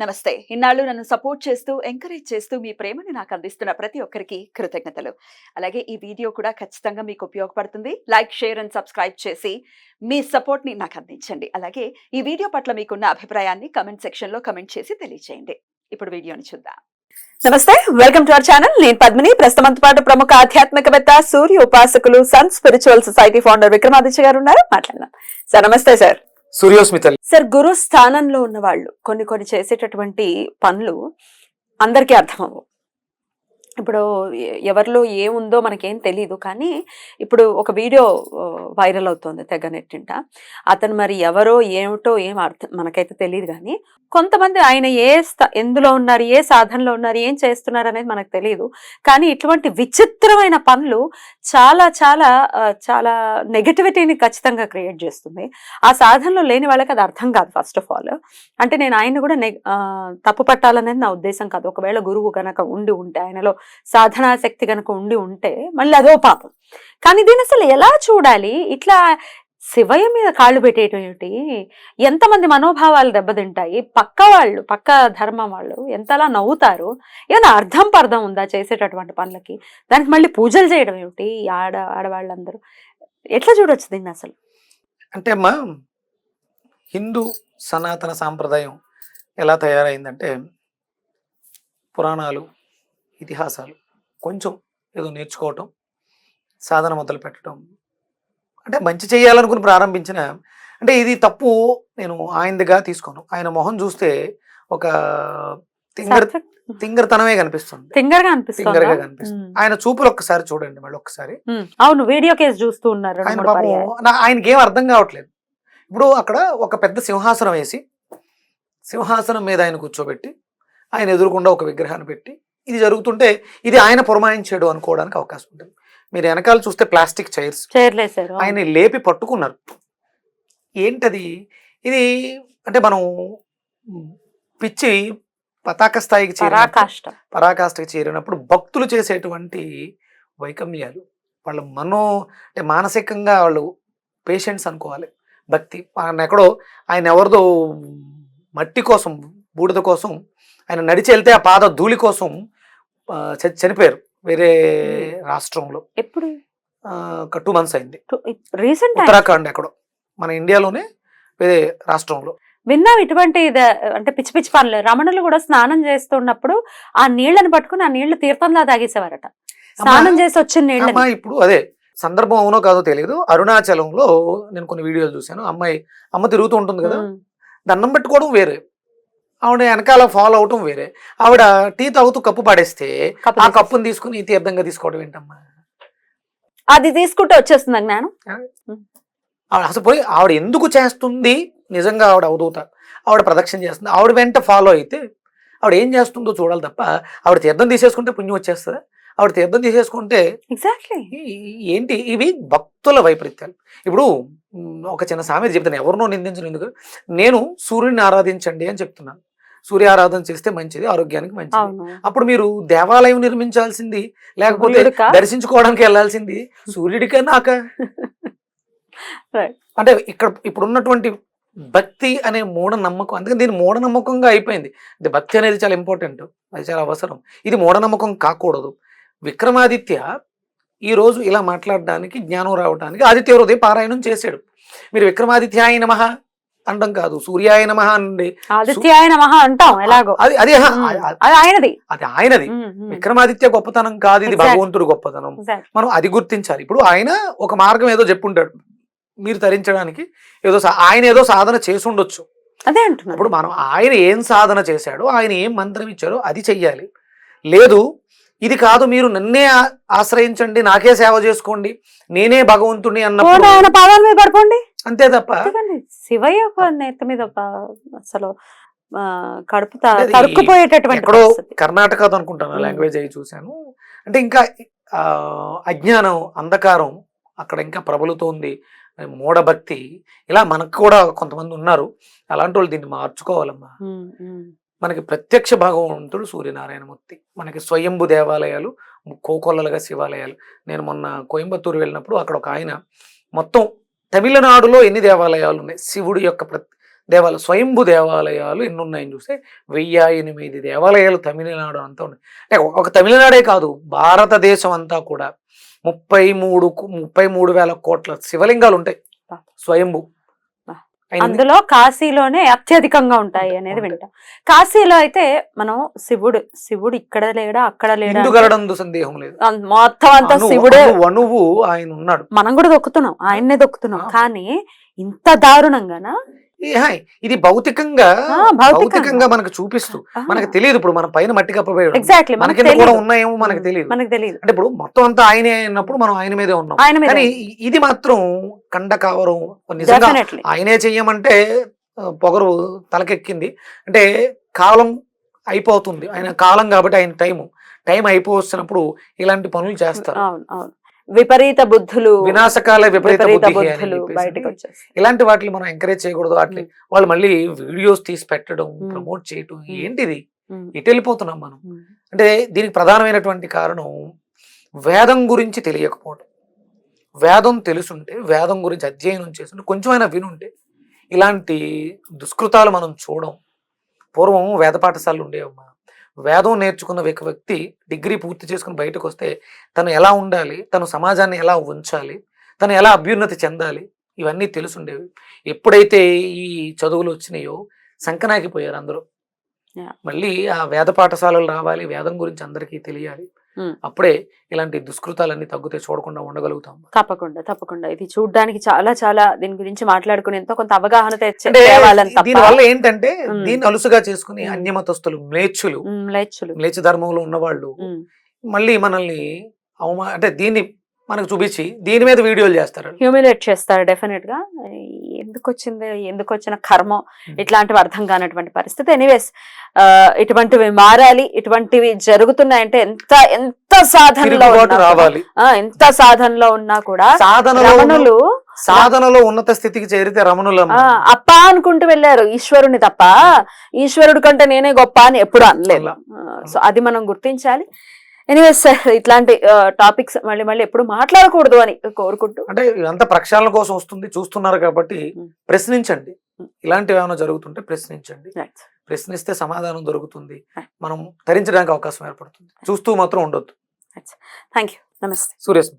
నమస్తే. ఇన్నాళ్ళు నన్ను సపోర్ట్ చేస్తూ ఎంకరేజ్ చేస్తూ మీ ప్రేమని నాకు అందిస్తున్న ప్రతి ఒక్కరికి కృతజ్ఞతలు. అలాగే ఈ వీడియో కూడా ఖచ్చితంగా మీకు ఉపయోగపడుతుంది. లైక్ షేర్ అండ్ సబ్స్క్రైబ్ చేసి మీ సపోర్ట్ని నాకు అందించండి. అలాగే ఈ వీడియో పట్ల మీకున్న అభిప్రాయాన్ని కమెంట్ సెక్షన్లో కమెంట్ చేసి తెలియజేయండి ఇప్పుడు వీడియోని చూద్దాం. నమస్తే. Welcome to our channel. నేను పద్మిని. ప్రస్తుతం పాటు ప్రముఖ ఆధ్యాత్మికవేత్త సూర్య ఉపాసకులు sun spiritual society founder Vikramaditya garu ఉన్నారు. మాట్లాడదాం. సార్ నమస్తే సార్. సూర్యోస్మితల్. సార్ గురు స్థానంలో ఉన్న వాళ్ళు కొన్ని కొన్ని చేసేటటువంటి పనులు అందరికీ అర్థం ఇప్పుడు ఎవరిలో ఏముందో మనకేం తెలియదు కానీ ఇప్పుడు ఒక వీడియో వైరల్ అవుతోంది తెగ నెట్టింట. అతను మరి ఎవరో ఏమిటో ఏం అర్థం మనకైతే తెలియదు కానీ కొంతమంది ఆయన ఏ స్థ ఎందులో ఉన్నారు ఏ సాధనలో ఉన్నారు ఏం చేస్తున్నారు అనేది మనకు తెలియదు కానీ ఇటువంటి విచిత్రమైన పనులు చాలా చాలా చాలా నెగటివిటీని ఖచ్చితంగా క్రియేట్ చేస్తుంది. ఆ సాధనలో లేని వాళ్ళకి అది అర్థం కాదు ఫస్ట్ ఆఫ్ ఆల్. అంటే నేను ఆయన కూడా తప్పు పట్టాలనేది నా ఉద్దేశం కాదు. ఒకవేళ గురువు కనుక ఉండి ఉంటే ఆయనలో సాధనా శక్తి కనుక ఉండి ఉంటే మళ్ళీ అదో పాపం. కానీ దీన్ని అసలు ఎలా చూడాలి? ఇట్లా శివయ్య మీద కాళ్ళు పెట్టేయటం ఎంతమంది మనోభావాలు దెబ్బతింటాయి? పక్క వాళ్ళు పక్క ధర్మం వాళ్ళు ఎంతలా నవ్వుతారు? ఏమైనా అర్థం పర్థం ఉందా చేసేటటువంటి పనులకి? దానికి మళ్ళీ పూజలు చేయడం ఏమిటి? ఈ ఆడ ఆడవాళ్ళందరూ ఎట్లా చూడొచ్చు దీన్ని అసలు? అంటే అమ్మా హిందూ సనాతన సాంప్రదాయం ఎలా తయారైందంటే పురాణాలు ఇతిహాసాలు. కొంచెం ఏదో నేర్చుకోవటం సాధన మొదలు పెట్టడం అంటే మంచి చేయాలనుకుని ప్రారంభించిన అంటే ఇది తప్పు నేను ఆయనదిగా తీసుకోను. ఆయన మొహం చూస్తే ఒక తింగర్ తింగరతనమే కనిపిస్తుంది. తింగరగా అనిపిస్తుంది? కనిపిస్తుంది. ఆయన చూపులు ఒక్కసారి చూడండి మళ్ళీ ఒక్కసారి. అవును వీడియో కేసు చూస్తూ ఉన్నారు ఆయన పాపం ఆయనకి ఏం అర్థం కావట్లేదు. ఇప్పుడు అక్కడ ఒక పెద్ద సింహాసనం వేసి సింహాసనం మీద ఆయన కూర్చోబెట్టి ఆయన ఎదురుకుండా ఒక విగ్రహాన్ని పెట్టి ఇది జరుగుతుంటే ఇది ఆయన పురమాయించాడు అనుకోవడానికి అవకాశం ఉంటుంది. మీరు వెనకాల చూస్తే ప్లాస్టిక్ చైర్స్ ఆయన లేపి పట్టుకున్నారు. ఏంటది? ఇది అంటే మనం పిచ్చి పతాక స్థాయికి పరాకాష్ట. పరాకాష్ఠకి చేరినప్పుడు భక్తులు చేసేటువంటి వైకమ్యాలు వాళ్ళ మనో అంటే మానసికంగా వాళ్ళు పేషెంట్స్ అనుకోవాలి. భక్తి ఆయన ఎక్కడో ఆయన ఎవరిదో మట్టి కోసం బూడిద కోసం ఆయన నడిచి వెళ్తే ఆ పాద ధూళి కోసం చనిపోయారు వేరే రాష్ట్రంలో. ఎప్పుడు? ఒక టూ మంత్స్ అయింది. రీసెంట్ ఉత్తరాఖండ్ ఎక్కడో మన ఇండియాలోనే వేరే రాష్ట్రంలో. విన్నాం ఇటువంటి అంటే పిచ్చి పిచ్చి పనులు? రమణులు కూడా స్నానం చేస్తున్నప్పుడు ఆ నీళ్ళను పట్టుకుని ఆ నీళ్ళు తీర్థంలా తాగేసేవారట. స్నానం చేసి వచ్చిన అమ్మా ఇప్పుడు అదే సందర్భం అవునో కాదో తెలియదు అరుణాచలంలో నేను కొన్ని వీడియోలు చూశాను. అమ్మాయి అమ్మ తిరుగుతూ ఉంటుంది కదా. దండం పెట్టుకోవడం వేరే. ఆవిడ వెనకాల ఫాలో అవటం వేరే. ఆవిడ టీ తాగుతూ కప్పు పడేస్తే ఆ. కప్పుని తీసుకుని తీర్థంగా తీసుకోవడం ఏంటమ్మా? అది తీసుకుంటే వచ్చేస్తుంది జ్ఞానం? ఆవిడ అసలు పోయి ఆవిడ ఎందుకు చేస్తుంది? నిజంగా ఆవిడ అవధూత. ఆవిడ ప్రదక్షిణ చేస్తుంది. ఆవిడ వెంట ఫాలో అయితే ఆవిడ ఏం చేస్తుందో చూడాలి తప్ప ఆవిడ తీర్థం తీసేసుకుంటే పుణ్యం వచ్చేస్తుందా? ఆవిడ తీర్థం తీసేసుకుంటే ఎగ్జాక్ట్లీ ఏంటి? ఇవి భక్తుల వైపరీత్యాలు. ఇప్పుడు ఒక చిన్న సామెత చెప్తాను. ఎవరినో నిందించను ఎందుకు? నేను సూర్యుని ఆరాధించండి అని చెప్తున్నాను. సూర్య ఆరాధన చేస్తే మంచిది ఆరోగ్యానికి మంచిది. అప్పుడు మీరు దేవాలయం నిర్మించాల్సింది లేకపోతే? దర్శించుకోవడానికి వెళ్ళాల్సింది సూర్యుడికే నాక. అంటే ఇక్కడ ఇప్పుడు ఉన్నటువంటి భక్తి అనే మూఢనమ్మకం అందుకని దీని మూఢనమ్మకంగా అయిపోయింది. ఇది భక్తి అనేది చాలా ఇంపార్టెంట్ అది చాలా అవసరం. ఇది మూఢనమ్మకం కాకూడదు. విక్రమాదిత్య ఈ రోజు ఇలా మాట్లాడడానికి జ్ఞానం రావడానికి ఆదిత్య హృదయ పారాయణం చేశాడు. మీరు విక్రమాదిత్యాయ నమః. అనడం కాదు. సూర్యాయ నమః అండి. ఆదిత్యాయ నమః అంటాం ఎలాగో. అది అది ఆయనది. అది ఆయనది. విక్రమాదిత్య గొప్పతనం కాదు ఇది. భగవంతుడు గొప్పతనం. మనం అది గుర్తించాలి. ఇప్పుడు ఆయన ఒక మార్గం ఏదో చెప్పుంటాడు. మీరు తరించడానికి ఏదో ఆయన ఏదో సాధన చేసి ఉండొచ్చు అదే అంటున్నాను ఇప్పుడు మనం ఆయన ఏం సాధన చేశాడో ఆయన ఏం మంత్రం ఇచ్చాడో అది చెయ్యాలి. లేదు ఇది కాదు మీరు నన్నే ఆశ్రయించండి నాకే సేవ చేసుకోండి నేనే భగవంతుడిని అన్నప్పుడు ఆయన పాదాల మీద పడుకోండి. అంతే తప్ప శివయ్య ఒక నేత మీద అసలు కడుపు తరుక్కుపోయేటటువంటి ఎక్కడో. కర్ణాటకతో అనుకుంటాను. లాంగ్వేజ్ అయి చూశాను అంటే ఇంకా అజ్ఞానం అంధకారం అక్కడ ఇంకా ప్రబలుతోంది మూఢభక్తి ఇలా మనకు కూడా కొంతమంది ఉన్నారు అలాంటి వాళ్ళు దీన్ని మార్చుకోవాలమ్మా. మనకి ప్రత్యక్ష భగవంతుడు సూర్యనారాయణమూర్తి మనకి స్వయంభు దేవాలయాలు కోకొల్లలుగా శివాలయాలు నేను మొన్న కోయంబత్తూరు వెళ్ళినప్పుడు అక్కడ ఒక ఆయన మొత్తం తమిళనాడులో ఎన్ని దేవాలయాలు ఉన్నాయి శివుడి యొక్క ప్ర దేవాలయ స్వయంభు దేవాలయాలు ఎన్ని ఉన్నాయని చూస్తే వెయ్యి ఎనిమిది దేవాలయాలు తమిళనాడు అంతా ఉన్నాయి అంటే ఒక తమిళనాడే కాదు భారతదేశం అంతా కూడా ముప్పై మూడు ముప్పై మూడు వేల కోట్ల శివలింగాలు ఉంటాయి. స్వయంభు. అందులో కాశీలోనే అత్యధికంగా ఉంటాయి అనేది. వింటాం. కాశీలో అయితే మనం శివుడు శివుడు ఇక్కడ లేడా అక్కడ లేడా సందేహం లేదు. మొత్తం అంతా శివుడే. అణువు- ఆయన ఉన్నాడు. మనం కూడా దొక్కుతున్నాం ఆయన్నే దొక్కుతున్నాం. కానీ ఇంత దారుణంగానా హాయ్, ఇది భౌతికంగా భౌతికంగా. మనకు చూపిస్తూ మనకు తెలియదు ఇప్పుడు మన పైన మట్టి కప్పబోయడం. ఎగ్జాక్ట్లీ మన మనకి కూడా ఉన్నాయేమో మనకు తెలియదు. మనకు తెలియదు. అంటే ఇప్పుడు మొత్తం అంతా ఆయనే అన్నప్పుడు మనం ఆయన మీదే ఉన్నాం. కానీ ఇది మాత్రం కండ కావరం నిజంగా ఆయనే చెయ్యమంటే పొగరు తలకెక్కింది. అంటే కాలం అయిపోతుంది. ఆయన కాలం కాబట్టి ఆయన టైం టైం అయిపోవచ్చినప్పుడు ఇలాంటి పనులు చేస్తారు. విపరీత బుద్ధులు వినాశకాల విపరీత బుద్ధులు. బయటకు వచ్చేసి ఇలాంటి వాటిని మనం ఎంకరేజ్ చేయకూడదు. వాటిని వాళ్ళు మళ్ళీ వీడియోస్ తీసి పెట్టడం. ప్రమోట్ చేయడం. ఏంటిది? ఇటు వెళ్ళిపోతున్నాం మనం. అంటే దీనికి ప్రధానమైనటువంటి కారణం వేదం గురించి తెలియకపోవడం. వేదం తెలుసుంటే వేదం గురించి అధ్యయనం చేస్తుంటే కొంచెమైనా వినుంటే ఇలాంటి దుష్కృతాలు మనం చూడం. పూర్వం వేద పాఠశాలలు ఉండేవమ్మా. వేదం నేర్చుకున్న ఒక వ్యక్తి డిగ్రీ పూర్తి చేసుకుని బయటకు వస్తే తను ఎలా ఉండాలి? తను సమాజాన్ని ఎలా ఉంచాలి? తను ఎలా అభ్యున్నతి చెందాలి? ఇవన్నీ తెలుసుండేవి. ఎప్పుడైతే ఈ చదువులు వచ్చినాయో సంకనాకిపోయారు అందరూ. మళ్ళీ ఆ వేద పాఠశాలలు రావాలి వేదం గురించి అందరికీ తెలియాలి. అప్పుడే ఇలాంటి దుష్కృతాలన్నీ తగ్గితే చూడకుండా ఉండగలుగుతాం తప్పకుండా తప్పకుండా. ఇది చూడడానికి చాలా చాలా దీని గురించి మాట్లాడుకుని ఎంతో కొంత అవగాహన దీని వల్ల ఏంటంటే. దీన్ని అలుసుగా చేసుకుని. అన్యమతస్తులు మ్లేచ్చులు ఉమ్, లేచులు మ్లేచ్ఛ ధర్మంలో ఉన్నవాళ్ళు మళ్ళీ మనల్ని అవమా అంటే దీన్ని మనకు చూపించి దీని మీద వీడియోలు చేస్తారు హ్యూమిలేట్ చేస్తారు డెఫినెట్గా. ఎందుకు వచ్చింది ఎందుకు వచ్చిన కర్మ ఇట్లాంటివి అర్థం కానటువంటి పరిస్థితి. ఎనీవేస్ ఇటువంటివి మారాలి ఇటువంటివి జరుగుతున్నాయంటే ఎంత ఎంత సాధనలో రావాలి. ఆ, ఎంత సాధనలో ఉన్నా కూడా రమణులు సాధనలో ఉన్నత స్థితికి చేరితే రమణులు అప్ప అనుకుంటూ వెళ్ళారు ఈశ్వరుని తప్ప. ఈశ్వరుడి కంటే నేనే గొప్ప అని ఎప్పుడు అనలేదు. సో అది మనం గుర్తించాలి. ఎనీవేస్ టాపిక్స్ టాపిక్స్ మళ్ళీ మళ్ళీ ఎప్పుడు మాట్లాడకూడదు అని కోరుకుంటూ. అంటే ఇదంతా ప్రక్షాళన కోసం వస్తుంది చూస్తున్నారు కాబట్టి Hmm. ప్రశ్నించండి. Hmm. ఇలాంటివి ఏమైనా జరుగుతుంటే ప్రశ్నించండి. ప్రశ్నిస్తే సమాధానం దొరుకుతుంది. మనం తరించడానికి అవకాశం ఏర్పడుతుంది. చూస్తూ మాత్రం ఉండొద్దు. థ్యాంక్ యూ నమస్తే సూర్యస్